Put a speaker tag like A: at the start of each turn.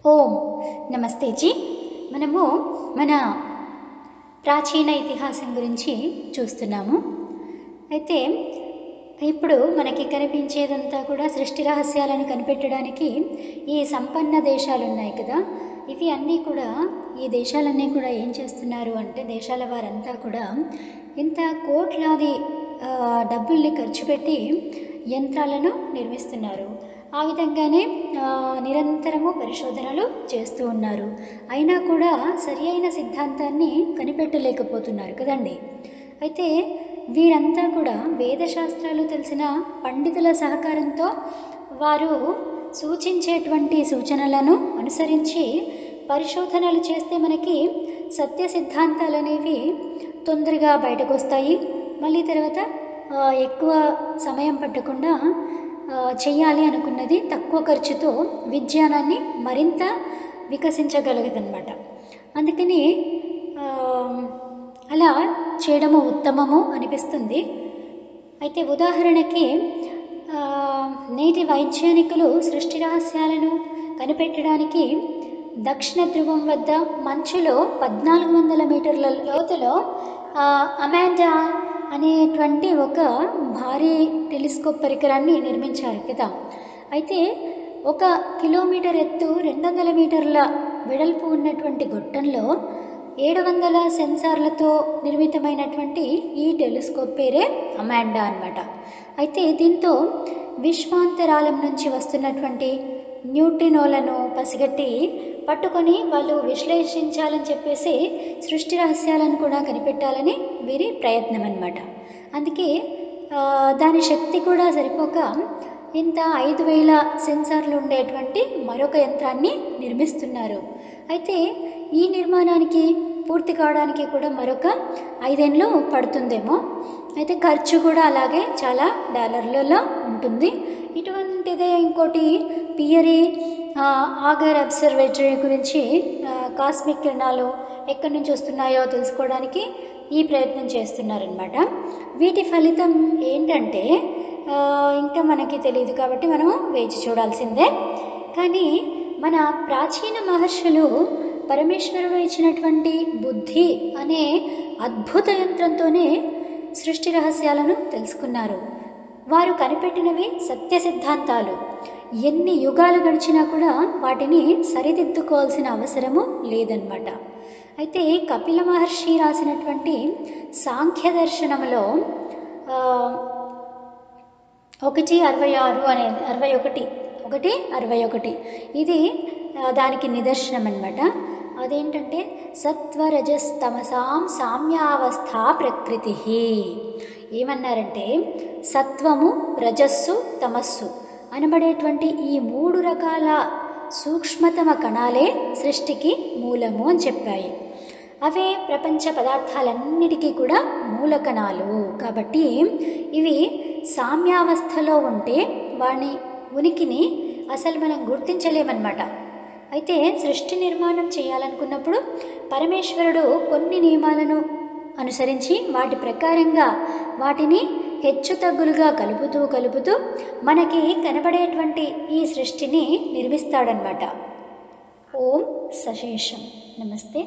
A: ఓం నమస్తే జీ. మనము మన ప్రాచీన ఇతిహాసం గురించి చూస్తున్నాము. అయితే ఇప్పుడు మనకి కనిపించేదంతా కూడా సృష్టి రహస్యాలను కనిపెట్టడానికి ఈ సంపన్న దేశాలు ఉన్నాయి కదా. ఇవి అన్నీ కూడా ఈ దేశాలన్నీ కూడా ఏం చేస్తున్నారు అంటే దేశాల వారంతా కూడా ఇంత కోట్లాది డబ్బుల్ని ఖర్చు పెట్టి యంత్రాలను నిర్మిస్తున్నారు. ఆ విధంగానే నిరంతరము పరిశోధనలు చేస్తూ ఉన్నారు. అయినా కూడా సరి అయిన సిద్ధాంతాన్ని కనిపెట్టలేకపోతున్నారు కదండి. అయితే వీరంతా కూడా వేదశాస్త్రాలు తెలిసిన పండితుల సహకారంతో వారు సూచించేటువంటి సూచనలను అనుసరించి పరిశోధనలు చేస్తే మనకి సత్య సిద్ధాంతాలు అనేవి తొందరగా బయటకు వస్తాయి మళ్ళీ తర్వాత ఎక్కువ సమయం పట్టకుండా చేయాలి అనుకున్నది తక్కువ ఖర్చుతో విజ్ఞానాన్ని మరింత వికసించగలగదన్నమాట. అందుకని అలా చేయడము ఉత్తమము అనిపిస్తుంది. అయితే ఉదాహరణకి నేటి వైజ్ఞానికులు సృష్టి రహస్యాలను కనిపెట్టడానికి దక్షిణ ధ్రువం వద్ద మంచులో పద్నాలుగు వందల మీటర్ల లోతులో అమాండా అనేటువంటి ఒక భారీ టెలిస్కోప్ పరికరాన్ని నిర్మించారు కదా. అయితే ఒక కిలోమీటర్ ఎత్తు రెండు వందల మీటర్ల వెడల్పు ఉన్నటువంటి గొట్టంలో ఏడు వందల సెన్సార్లతో నిర్మితమైనటువంటి ఈ టెలిస్కోప్ పేరే అమాండా అనమాట అయితే దీంతో విశ్వాంతరాలం నుంచి వస్తున్నటువంటి న్యూట్రినోలను పసిగట్టి పట్టుకొని వాళ్ళు విశ్లేషించాలని చెప్పేసి సృష్టి రహస్యాలను కూడా కనిపెట్టాలని వీరి ప్రయత్నం అన్నమాట అందుకే దాని శక్తి కూడా సరిపోక ఇంత ఐదు వేల సెన్సార్లు ఉండేటువంటి మరొక యంత్రాన్ని నిర్మిస్తున్నారు. అయితే ఈ నిర్మాణానికి పూర్తి కావడానికి కూడా మరొక ఐదేళ్ళు పడుతుందేమో. అయితే ఖర్చు కూడా అలాగే చాలా డాలర్లలో ఉంటుంది. ఇటువంటి ఇటువంటిదే ఇంకోటి పియరీ ఆగర్ అబ్జర్వేటరీ గురించి కాస్మిక్ కిరణాలు ఎక్కడి నుంచి వస్తున్నాయో తెలుసుకోవడానికి ఈ ప్రయత్నం చేస్తున్నారనమాట వీటి ఫలితం ఏంటంటే ఇంకా మనకి తెలియదు కాబట్టి మనం వేచి చూడాల్సిందే. కానీ మన ప్రాచీన మహర్షులు పరమేశ్వరుడు ఇచ్చినటువంటి బుద్ధి అనే అద్భుత యంత్రంతోనే సృష్టి రహస్యాలను తెలుసుకున్నారు. వారు కనిపెట్టినవి సత్య సిద్ధాంతాలు. ఎన్ని యుగాలు గడిచినా కూడా వాటిని సరిదిద్దుకోవాల్సిన అవసరము లేదన్నమాట. అయితే కపిల మహర్షి రాసినటువంటి సాంఖ్య దర్శనంలో ఒకటి అరవై ఆరు అనేది అరవై ఒకటి ఒకటి అరవై ఒకటి. ఇది దానికి నిదర్శనం అనమాట అదేంటంటే సత్వరజస్తమసాం సామ్యావస్థ ప్రకృతి. ఏమన్నారంటే సత్వము రజస్సు తమస్సు అనబడేటువంటి ఈ మూడు రకాల సూక్ష్మతమ కణాలే సృష్టికి మూలము అని చెప్పాయి. అవే ప్రపంచ పదార్థాలన్నిటికీ కూడా మూల కణాలు. కాబట్టి ఇవి సామ్యావస్థలో ఉంటే వాని ఉనికిని అసలు మనం గుర్తించలేమన్నమాట. అయితే సృష్టి నిర్మాణం చేయాలనుకున్నప్పుడు పరమేశ్వరుడు కొన్ని నియమాలను అనుసరించి వాటి ప్రకారంగా వాటిని హెచ్చు తగ్గులుగా కలుపుతూ కలుపుతూ మనకి కనబడేటువంటి ఈ సృష్టిని నిర్మిస్తాడనమాట ఓం సశేషం. నమస్తే.